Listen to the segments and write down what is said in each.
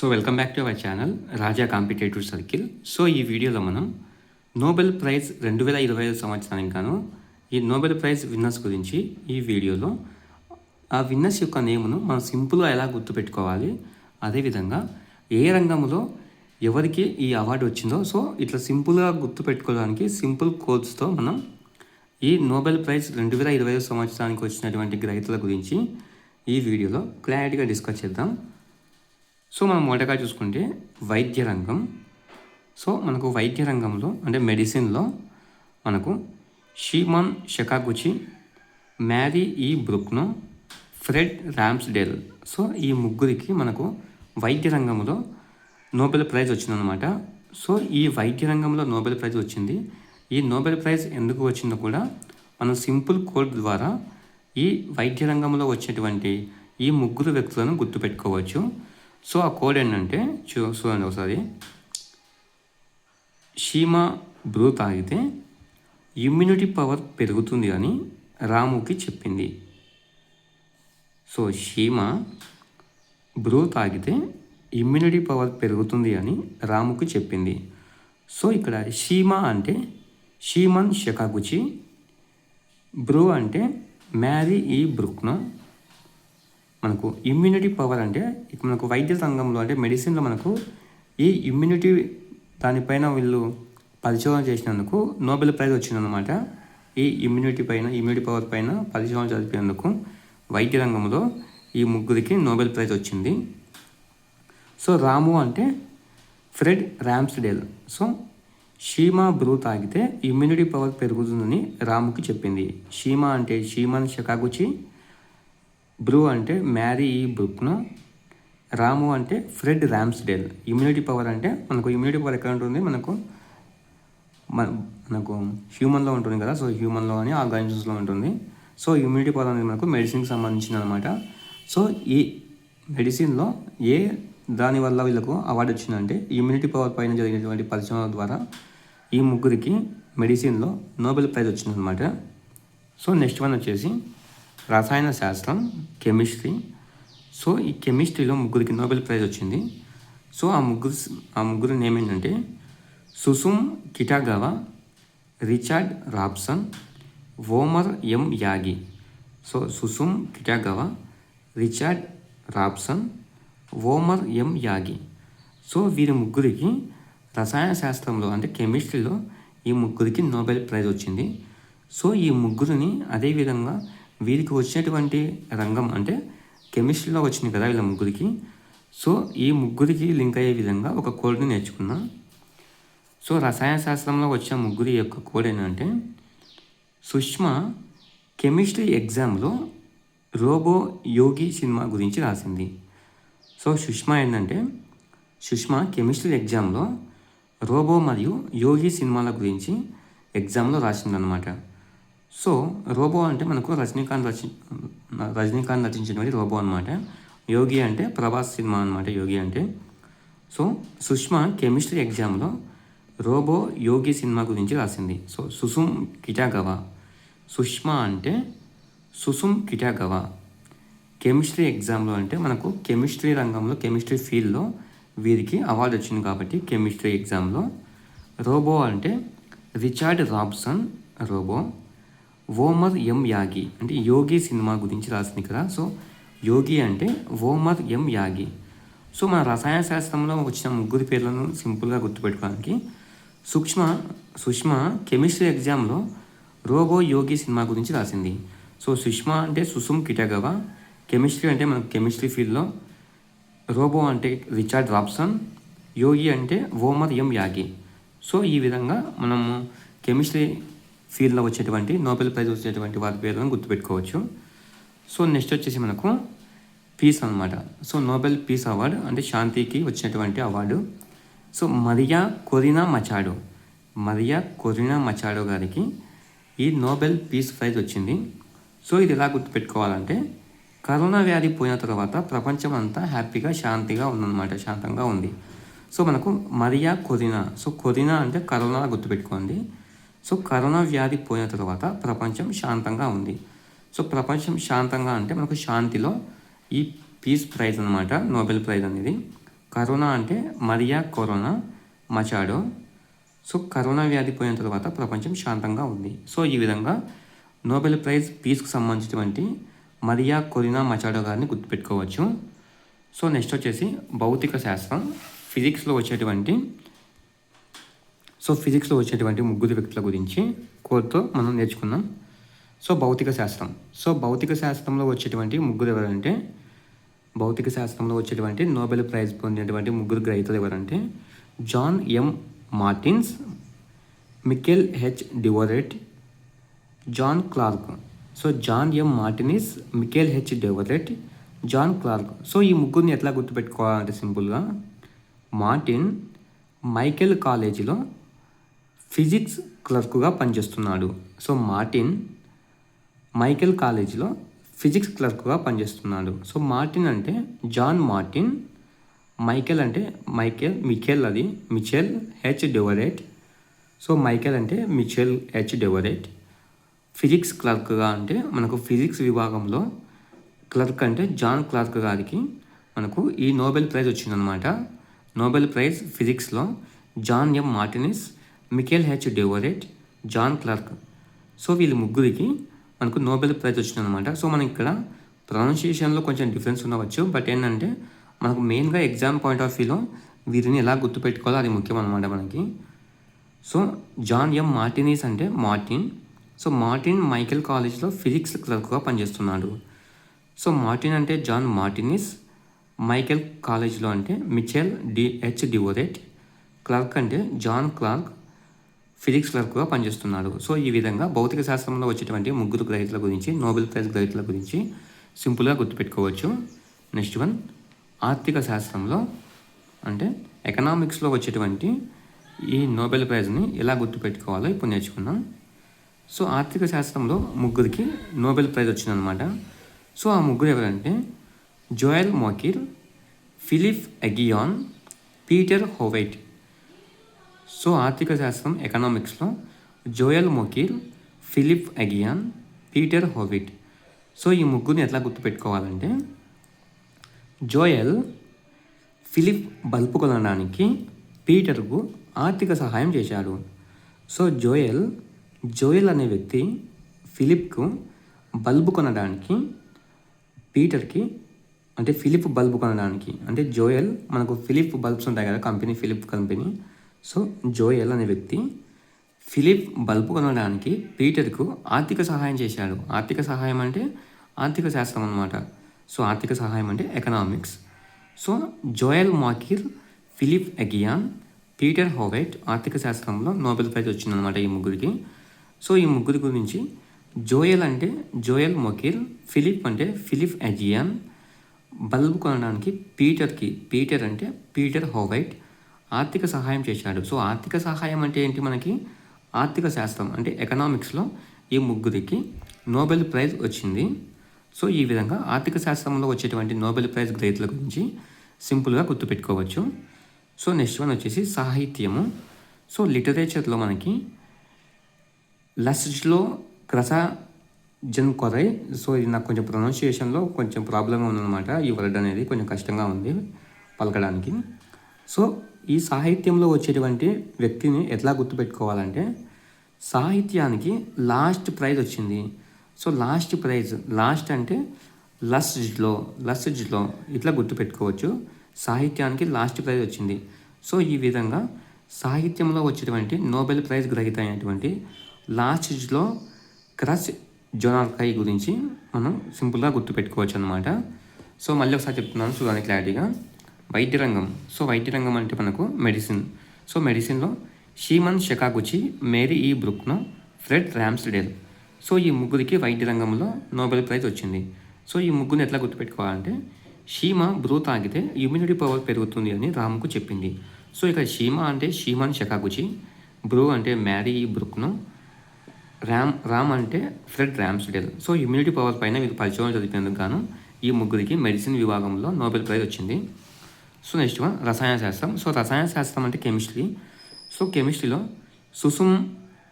So welcome back to our channel Raja competitive circle so ఈ వీడియోలో మనం Nobel prize రెండు వేల ఇరవై ఐదు సంవత్సరానికి గాను ఈ నోబెల్ ప్రైజ్ విన్నర్స్ గురించి ఈ వీడియోలో ఆ విన్నర్స్ యొక్క నేమును మనం సింపుల్గా ఎలా గుర్తుపెట్టుకోవాలి అదేవిధంగా ఏ రంగంలో ఎవరికి ఈ అవార్డు వచ్చిందో సో ఇట్లా సింపుల్గా గుర్తుపెట్టుకోవడానికి సింపుల్ కోడ్స్తో మనం ఈ నోబెల్ ప్రైజ్ రెండు వేల ఇరవై ఐదు సంవత్సరానికి వచ్చినటువంటి గ్రహీతల గురించి ఈ వీడియోలో క్లారిటీగా డిస్కస్ చేద్దాం. సో మనం మొదటగా చూసుకుంటే వైద్య రంగం. సో మనకు వైద్య రంగంలో అంటే మెడిసిన్లో మనకు షీమాన్ షకాగుచి మ్యారీ ఈ బ్రుక్నో ఫ్రెడ్ ర్యామ్స్డేల్ సో ఈ ముగ్గురికి మనకు వైద్య రంగంలో నోబెల్ ప్రైజ్ వచ్చిందనమాట సో ఈ వైద్య రంగంలో నోబెల్ ప్రైజ్ వచ్చింది. ఈ నోబెల్ ప్రైజ్ ఎందుకు వచ్చిందో కూడా మనం సింపుల్ కోడ్ ద్వారా ఈ వైద్య రంగంలో వచ్చేటువంటి ఈ ముగ్గురు వ్యక్తులను గుర్తుపెట్టుకోవచ్చు. సో ఆ కోడ్ ఏంటంటే చూ చూడండి ఒకసారి. షీమా బ్రూ తాగితే ఇమ్యూనిటీ పవర్ పెరుగుతుంది అని రాముకి చెప్పింది. సో షీమ బ్రూ తాగితే ఇమ్యూనిటీ పవర్ పెరుగుతుంది అని రాముకి చెప్పింది. సో ఇక్కడ షీమ అంటే షీమన్ షకాగుచి బ్రూ అంటే మ్యారీ ఈ బ్రుక్నో మనకు ఇమ్యూనిటీ పవర్ అంటే మనకు వైద్య రంగంలో అంటే మెడిసిన్లో మనకు ఈ ఇమ్యూనిటీ దానిపైన వీళ్ళు పరిశోధన చేసినందుకు నోబెల్ ప్రైజ్ వచ్చిందనమాట ఈ ఇమ్యూనిటీ పైన ఇమ్యూనిటీ పవర్ పైన పరిశోధన జరిపినందుకు వైద్య రంగంలో ఈ ముగ్గురికి నోబెల్ ప్రైజ్ వచ్చింది. సో రాము అంటే Fred Ramsdell so Sheema brew తాగితే ఇమ్యూనిటీ పవర్ పెరుగుతుందని రాముకి చెప్పింది. షీమా అంటే షీమాన్ షకాగుచి బ్రూ అంటే మ్యారీ ఈ బ్రుక్ను రాము అంటే ఫ్రెడ్ ర్యామ్స్డేల్ ఇమ్యూనిటీ పవర్ అంటే మనకు ఇమ్యూనిటీ పవర్ ఎక్కడ ఉంటుంది? మనకు మన మనకు హ్యూమన్లో ఉంటుంది కదా సో హ్యూమన్లో అని ఆర్గానిజమ్స్లో ఉంటుంది. సో ఇమ్యూనిటీ పవర్ అనేది మనకు మెడిసిన్కి సంబంధించిన అనమాట సో ఈ మెడిసిన్లో ఏ దాని వల్ల వీళ్ళకు అవార్డు వచ్చిందంటే ఇమ్యూనిటీ పవర్ పైన జరిగినటువంటి పరిశ్రమల ద్వారా ఈ ముగ్గురికి మెడిసిన్లో నోబెల్ ప్రైజ్ వచ్చిందనమాట సో నెక్స్ట్ వన్ వచ్చేసి రసాయన శాస్త్రం కెమిస్ట్రీ. సో ఈ కెమిస్ట్రీలో ముగ్గురికి నోబెల్ ప్రైజ్ వచ్చింది. సో ఆ ముగ్గురు ఆ ముగ్గురు నేమ్ ఏంటంటే Susumu Kitagawa Richard Robson Omar M Yaghi. So Susumu Kitagawa Richard Robson Omar M Yaghi. So వీరి ముగ్గురికి రసాయన శాస్త్రంలో అంటే కెమిస్ట్రీలో ఈ ముగ్గురికి నోబెల్ ప్రైజ్ వచ్చింది. సో ఈ ముగ్గురిని అదేవిధంగా వీరికి వచ్చినటువంటి రంగం అంటే కెమిస్ట్రీలో వచ్చింది కదా వీళ్ళ ముగ్గురికి. సో ఈ ముగ్గురికి లింక్ అయ్యే విధంగా ఒక కోడ్ని నేర్చుకున్నా. సో రసాయన శాస్త్రంలో వచ్చిన ముగ్గురి యొక్క కోడ్ ఏంటంటే సుష్మా కెమిస్ట్రీ ఎగ్జామ్లో రోబో యోగి సినిమా గురించి రాసింది. సో సుష్మా ఏంటంటే సుష్మా కెమిస్ట్రీ ఎగ్జామ్లో రోబో మరియు యోగి సినిమాల గురించి ఎగ్జామ్లో రాసిందనమాట సో రోబో అంటే మనకు రజనీకాంత్ రచి రజనీకాంత్ నటించినటువంటి రోబో అనమాట యోగి అంటే ప్రభాస్ సినిమా అనమాట యోగి అంటే. సో సుష్మా కెమిస్ట్రీ ఎగ్జామ్లో రోబో యోగి సినిమా గురించి రాసింది. So Susumu కిటాగవా. సుష్మా అంటే సుసుమ్ కిటాగవా. కెమిస్ట్రీ ఎగ్జామ్లో అంటే మనకు కెమిస్ట్రీ రంగంలో కెమిస్ట్రీ ఫీల్డ్లో వీరికి అవార్డు వచ్చింది కాబట్టి కెమిస్ట్రీ ఎగ్జామ్లో. రోబో అంటే Richard Robson robo. Omar M Yaghi అంటే యోగి సినిమా గురించి రాసింది కదా. సో యోగి అంటే ఓమర్ ఎం యాగి. సో మన రసాయన శాస్త్రంలో వచ్చిన ముగ్గురు పేర్లను సింపుల్గా గుర్తుపెట్టుకోవడానికి సూక్ష్మ సుష్మా కెమిస్ట్రీ ఎగ్జామ్లో రోబో యోగి సినిమా గురించి రాసింది. సో సుష్మా అంటే సుసుమ్ కిటగవా కెమిస్ట్రీ అంటే మనకు కెమిస్ట్రీ ఫీల్డ్లో రోబో అంటే రిచార్డ్ రాబ్సన్ యోగి అంటే ఓమర్ ఎం యాగి. సో ఈ విధంగా మనము కెమిస్ట్రీ ఫీల్డ్లో వచ్చేటువంటి నోబెల్ ప్రైజ్ వచ్చేటువంటి వారి పేర్లను గుర్తుపెట్టుకోవచ్చు. సో నెక్స్ట్ వచ్చేసి మనకు పీస్ అనమాట సో నోబెల్ పీస్ అవార్డు అంటే శాంతికి వచ్చినటువంటి award. So Maria Corina Machado Maria Corina Machado గారికి ఈ నోబెల్ పీస్ ప్రైజ్ వచ్చింది. సో ఇది ఎలా గుర్తుపెట్టుకోవాలంటే కరోనా వ్యాధి పోయిన తర్వాత ప్రపంచం అంతా హ్యాపీగా శాంతిగా ఉందన్నమాట శాంతంగా ఉంది. సో మనకు మరియా కొరినా సో కొరినా అంటే కరోనా గుర్తుపెట్టుకోండి. సో కరోనా వ్యాధి పోయిన తర్వాత ప్రపంచం శాంతంగా ఉంది. సో ప్రపంచం శాంతంగా అంటే మనకు శాంతిలో ఈ పీస్ ప్రైజ్ అనమాట నోబెల్ ప్రైజ్ అనేది. కరోనా అంటే Maria corona Machado. So corona వ్యాధి పోయిన తర్వాత ప్రపంచం శాంతంగా ఉంది. సో ఈ విధంగా నోబెల్ ప్రైజ్ పీస్కు సంబంధించినటువంటి మరియా కొరినా మచాడో గారిని గుర్తుపెట్టుకోవచ్చు. సో నెక్స్ట్ వచ్చేసి భౌతిక శాస్త్రం ఫిజిక్స్లో వచ్చేటువంటి సో ఫిజిక్స్లో వచ్చేటువంటి ముగ్గురు వ్యక్తుల గురించి కోర్తో మనం నేర్చుకున్నాం సో భౌతిక శాస్త్రం. సో భౌతిక శాస్త్రంలో వచ్చేటువంటి ముగ్గురు ఎవరంటే భౌతిక శాస్త్రంలో వచ్చేటువంటి నోబెల్ ప్రైజ్ పొందినటువంటి ముగ్గురు గ్రహీతలు ఎవరంటే John M Martins Michel H Devoret John Clarke. So John M Martinis Michel H Devoret John Clarke. So ఈ ముగ్గురిని ఎట్లా గుర్తుపెట్టుకోవాలంటే సింపుల్గా మార్టిన్ మైకెల్ కాలేజీలో ఫిజిక్స్ క్లర్క్గా పనిచేస్తున్నాడు. సో మార్టిన్ మైకెల్ కాలేజీలో ఫిజిక్స్ క్లర్క్గా పనిచేస్తున్నాడు. సో మార్టిన్ అంటే జాన్ మార్టిన్ మైకెల్ అంటే మైకెల్ మికెల్ అది Michel H Devoret. So Michael అంటే మిచెల్ హెచ్ డెవరేట్. ఫిజిక్స్ క్లర్క్గా అంటే మనకు ఫిజిక్స్ విభాగంలో క్లర్క్ అంటే జాన్ క్లర్క్ గారికి మనకు ఈ నోబెల్ ప్రైజ్ వచ్చిందనమాట నోబెల్ ప్రైజ్ ఫిజిక్స్లో John M Martinis Michel H Devoret John Clarke. So వీళ్ళు ముగ్గురికి మనకు నోబెల్ ప్రైజ్ వచ్చిందనమాట సో మనకి ఇక్కడ ప్రొనౌన్సియేషన్లో కొంచెం డిఫరెన్స్ ఉండవచ్చు. బట్ ఏంటంటే మనకు మెయిన్గా ఎగ్జామ్ పాయింట్ ఆఫ్ వ్యూలో వీరిని ఎలా గుర్తుపెట్టుకోవాలో అది ముఖ్యం అనమాట మనకి. సో జాన్ ఎం మార్టినీస్ అంటే మార్టిన్. సో మార్టిన్ మైకెల్ కాలేజ్లో ఫిజిక్స్ క్లర్క్గా పనిచేస్తున్నాడు. సో మార్టిన్ అంటే జాన్ మార్టినిస్ మైకెల్ కాలేజ్లో అంటే Michel D H Devoret clerk అంటే జాన్ క్లార్క్ ఫిజిక్స్ క్లర్క్గా పనిచేస్తున్నాడు. సో ఈ విధంగా భౌతిక శాస్త్రంలో వచ్చేటువంటి ముగ్గురు గ్రహీతల గురించి నోబెల్ ప్రైజ్ గ్రహీతల గురించి సింపుల్గా గుర్తుపెట్టుకోవచ్చు. నెక్స్ట్ వన్ ఆర్థిక శాస్త్రంలో అంటే ఎకనామిక్స్లో వచ్చేటువంటి ఈ నోబెల్ ప్రైజ్ని ఎలా గుర్తుపెట్టుకోవాలో ఇప్పుడు నేర్చుకున్నాం సో ఆర్థిక శాస్త్రంలో ముగ్గురికి నోబెల్ ప్రైజ్ వచ్చిందనమాట సో ఆ ముగ్గురు ఎవరంటే Joel Mokyr Philippe Aghion Peter Howitt. So ఆర్థిక శాస్త్రం ఎకనామిక్స్లో Joel Mokyr Philippe Aghion Peter Howitt. So ఈ ముగ్గురిని ఎట్లా గుర్తుపెట్టుకోవాలంటే జోయల్ ఫిలిప్ బల్పు కొనడానికి పీటర్కు ఆర్థిక సహాయం చేశాడు. సో జోయల్ జోయల్ అనే వ్యక్తి ఫిలిప్కు బల్బు కొనడానికి పీటర్కి అంటే ఫిలిప్ బల్బు కొనడానికి అంటే జోయల్ మనకు ఫిలిప్ బల్బ్స్ ఉంటాయి కదా company Philip company. So Joel అనే వ్యక్తి ఫిలిప్ బల్బు కొనడానికి పీటర్కు ఆర్థిక సహాయం చేశాడు. ఆర్థిక సహాయం అంటే ఆర్థిక శాస్త్రం అనమాట సో ఆర్థిక సహాయం అంటే economics. So Joel Mokyr Philippe Aghion Peter Howitt ఆర్థిక శాస్త్రంలో నోబెల్ ప్రైజ్ వచ్చిందనమాట ఈ ముగ్గురికి. సో ఈ ముగ్గురి గురించి జోయల్ అంటే జోయల్ మొకిల్ ఫిలిప్ అంటే ఫిలిప్ ఎజియాన్ బల్బు కొనడానికి పీటర్కి పీటర్ అంటే పీటర్ హోవైట్ ఆర్థిక సహాయం చేసినాడు. సో ఆర్థిక సహాయం అంటే ఏంటి మనకి? ఆర్థిక శాస్త్రం అంటే ఎకనామిక్స్లో ఈ ముగ్గురికి నోబెల్ ప్రైజ్ వచ్చింది. సో ఈ విధంగా ఆర్థిక శాస్త్రంలో వచ్చేటువంటి నోబెల్ ప్రైజ్ గ్రహీతల గురించి సింపుల్గా గుర్తుపెట్టుకోవచ్చు. సో నెక్స్ట్ వన్ వచ్చేసి సాహిత్యము. సో లిటరేచర్లో మనకి లస్జ్లో క్రసా జన్ కొరై సో ఇది నాకు కొంచెం ప్రొనౌన్సియేషన్లో కొంచెం ప్రాబ్లంగా ఉందన్నమాట. ఈ వర్డ్ అనేది కొంచెం కష్టంగా ఉంది పలకడానికి. సో ఈ సాహిత్యంలో వచ్చేటువంటి వ్యక్తిని ఎట్లా గుర్తుపెట్టుకోవాలంటే సాహిత్యానికి లాస్ట్ ప్రైజ్ వచ్చింది. సో లాస్ట్ ప్రైజ్ లాస్ట్ అంటే లస్జ్లో లస్జ్లో ఇట్లా గుర్తుపెట్టుకోవచ్చు. సాహిత్యానికి లాస్ట్ ప్రైజ్ వచ్చింది. సో ఈ విధంగా సాహిత్యంలో వచ్చేటువంటి నోబెల్ ప్రైజ్ గ్రహీత అయినటువంటి లాస్ట్లో క్రష్ జోనార్కాయ్ గురించి మనం సింపుల్గా గుర్తుపెట్టుకోవచ్చు అనమాట సో మళ్ళీ ఒకసారి చెప్తున్నాను చూడండి క్లారిటీగా. వైద్య రంగం సో వైద్య రంగం అంటే మనకు మెడిసిన్. సో మెడిసిన్లో షీమన్ షకాగుచి మేరీ ఈ బ్రుక్ను ఫ్రెడ్ ర్యామ్స్డేల్ సో ఈ ముగ్గురికి వైద్య రంగంలో నోబెల్ ప్రైజ్ వచ్చింది. సో ఈ ముగ్గురిని ఎట్లా గుర్తుపెట్టుకోవాలంటే షీమ బ్రూ తాగితే ఇమ్యూనిటీ పవర్ పెరుగుతుంది అని రాముకు చెప్పింది. సో ఇక్కడ షీమ అంటే షీమన్ షకాగుచి బ్రూ అంటే మ్యారీ ఈ బ్రుక్ను ర్యామ్ రామ్ అంటే Fred Ramsdell so immunity power పైన వీరు పరిచయం చదివినందుకు గాను ఈ ముగ్గురికి మెడిసిన్ విభాగంలో నోబెల్ ప్రైజ్ వచ్చింది. సో నెక్స్ట్ వన్ రసాయన శాస్త్రం. సో రసాయన శాస్త్రం అంటే కెమిస్ట్రీ. సో కెమిస్ట్రీలో Susumu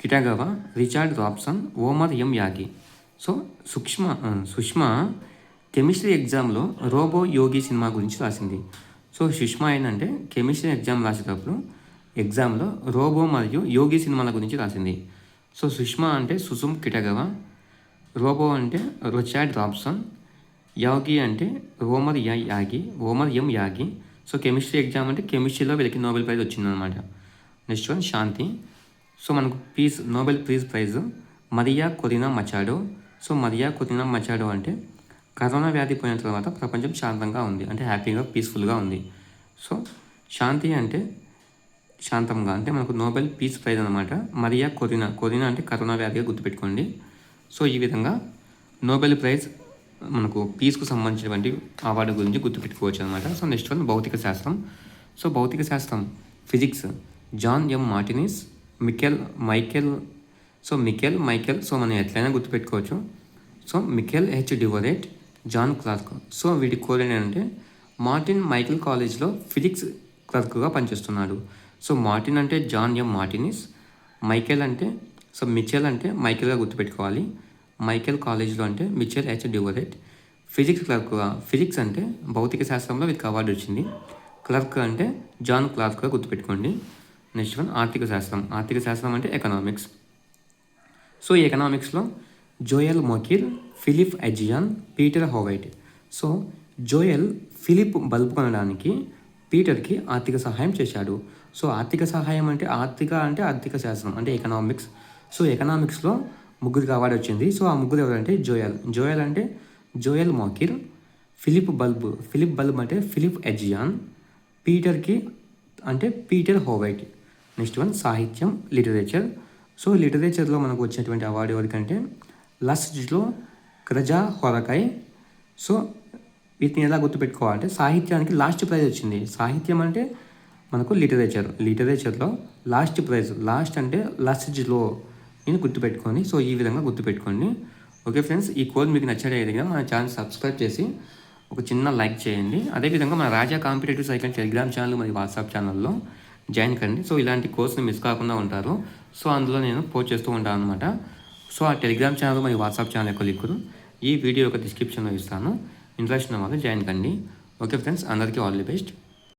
Kitagawa Richard Robson Omar M Yaghi. So సూక్ష్మ సుష్మ కెమిస్ట్రీ ఎగ్జామ్లో రోబో యోగి సినిమా గురించి రాసింది. సో సుష్మా ఏంటంటే కెమిస్ట్రీ ఎగ్జామ్ రాసేటప్పుడు ఎగ్జామ్లో రోబో మరియు యోగి సినిమాల గురించి రాసింది. సో సుష్మా అంటే సుసుమ్ కిటగవ రోబో అంటే రొచాడ్ రాబ్సన్ యోగి అంటే Omar yeah Yaghi Omar M Yaghi so chemistry exam అంటే కెమిస్ట్రీలో వీళ్ళకి నోబెల్ ప్రైజ్ వచ్చిందనమాట నెక్స్ట్ వన్ శాంతి సో మనకు peace Nobel peace prize Maria Corina Machado so Maria Corina Machado అంటే కరోనా వ్యాధి పోయిన తర్వాత ప్రపంచం శాంతంగా ఉంది. అంటే హ్యాపీగా పీస్ఫుల్గా ఉంది. సో శాంతి అంటే శాంతంగా అంటే మనకు నోబెల్ పీస్ ప్రైజ్ అనమాట మరియా కొరినా కొరినా అంటే కరోనా వ్యాధిగా గుర్తుపెట్టుకోండి. సో ఈ విధంగా నోబెల్ ప్రైజ్ మనకు పీస్కు సంబంధించినటువంటి అవార్డు గురించి గుర్తుపెట్టుకోవచ్చు అనమాట సో నెక్స్ట్ వన్ భౌతిక శాస్త్రం. సో భౌతిక శాస్త్రం physics John M Martinis Michel Michael so Michel Michael so మనం ఎట్లయినా గుర్తుపెట్టుకోవచ్చు. So Michel H Devoret John Clarke so వీటి కోడ్ ఏంటంటే మార్టిన్ మైకెల్ కాలేజ్లో ఫిజిక్స్ క్లర్క్గా పనిచేస్తున్నాడు. సో మార్టిన్ అంటే జాన్ ఎం మార్టినిస్ మైకెల్ అంటే సో మిచెల్ అంటే మైకెల్గా గుర్తుపెట్టుకోవాలి. మైకెల్ కాలేజ్లో అంటే మిచెల్ హెచ్ డ్యూవరెట్ ఫిజిక్స్ క్లర్క్గా ఫిజిక్స్ అంటే భౌతిక శాస్త్రంలో వీరికి అవార్డు వచ్చింది. క్లర్క్ అంటే జాన్ క్లర్క్గా గుర్తుపెట్టుకోండి. నెక్స్ట్ వన్ ఆర్థిక శాస్త్రం. ఆర్థిక శాస్త్రం అంటే ఎకనామిక్స్ సో ఈ ఎకనామిక్స్లో Joel Mokyr Philippe Aghion Peter Howitt. So Joel Philip bulb కొనడానికి పీటర్కి ఆర్థిక సహాయం చేశాడు. సో ఆర్థిక సహాయం అంటే ఆర్థిక అంటే ఆర్థిక శాస్త్రం అంటే ఎకనామిక్స్ సో ఎకనామిక్స్లో ముగ్గురికి అవార్డు వచ్చింది. సో ఆ ముగ్గురు ఎవరంటే జోయల్. జోయల్ అంటే Joel Mokyr Philip bulb Philip bulb అంటే ఫిలిప్ ఎజియాన్ పీటర్కి అంటే పీటర్ హోవైట్. నెక్స్ట్ వన్ సాహిత్యం లిటరేచర్. సో లిటరేచర్లో మనకు వచ్చినటువంటి అవార్డు ఎవరికంటే లస్జ్లో క్రజా హొరకాయ్ సో వీటిని ఎలా గుర్తుపెట్టుకోవాలంటే సాహిత్యానికి లాస్ట్ ప్రైజ్ వచ్చింది. సాహిత్యం అంటే మనకు లిటరేచర్. లిటరేచర్లో లాస్ట్ ప్రైజ్. లాస్ట్ అంటే లస్జ్లో నేను గుర్తుపెట్టుకోండి. సో ఈ విధంగా గుర్తుపెట్టుకోండి. ఓకే ఫ్రెండ్స్ ఈ కోడ్ మీకు నచ్చలేదు మన ఛానల్ సబ్స్క్రైబ్ చేసి ఒక చిన్న లైక్ చేయండి. అదేవిధంగా మన Raja competitive cycle Telegram channel మరియు వాట్సాప్ ఛానల్లో జాయిన్ కండి. సో ఇలాంటి కోర్సుని మిస్ కాకుండా ఉంటారు. సో అందులో నేను పోస్ట్ చేస్తూ ఉంటాను అనమాట సో ఆ టెలిగ్రామ్ ఛానల్ మరియు వాట్సాప్ ఛానల్ యొక్క లింకును ఈ వీడియో యొక్క డిస్క్రిప్షన్లో ఇస్తాను. ఇంట్రెస్ట్ ఉన్న వాళ్ళు జాయిన్ కండి. ఓకే ఫ్రెండ్స్ అందరికీ ఆల్ ది బెస్ట్.